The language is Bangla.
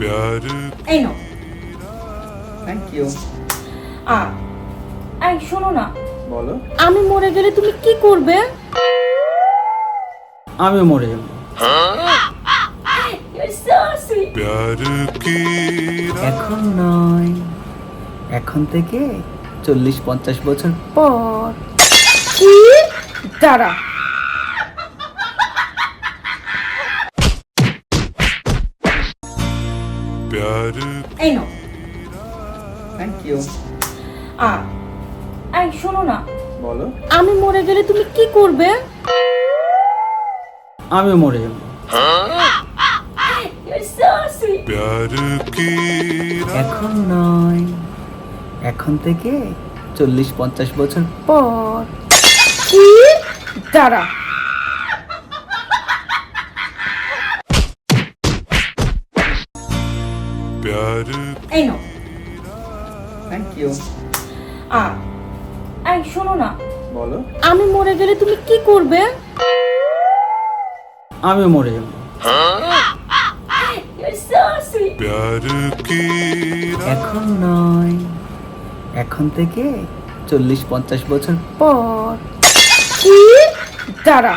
এই ইউ আ এই শোনো না। বলো। আমি মরে গেলে তুমি কি করবে? আমি মরে যাব। এখন নয়। এখন থেকে চল্লিশ পঞ্চাশ বছর পর। কি? দাঁড়া। এই থ্যাংক ইউ আ এই শোনো না। বলো। আমি মরে গেলে তুমি কি করবে? আমি মরে যাব। এখন নয়। এখন থেকে চল্লিশ পঞ্চাশ বছর পর। কি? দাঁড়া। এই থ্যাংক ইউ আ এই শোনো না। বলো। আমি মরে গেলে তুমি কি করবে? আমি মরে যাব। এখন নয়। এখন থেকে চল্লিশ পঞ্চাশ বছর পর। কি? তারা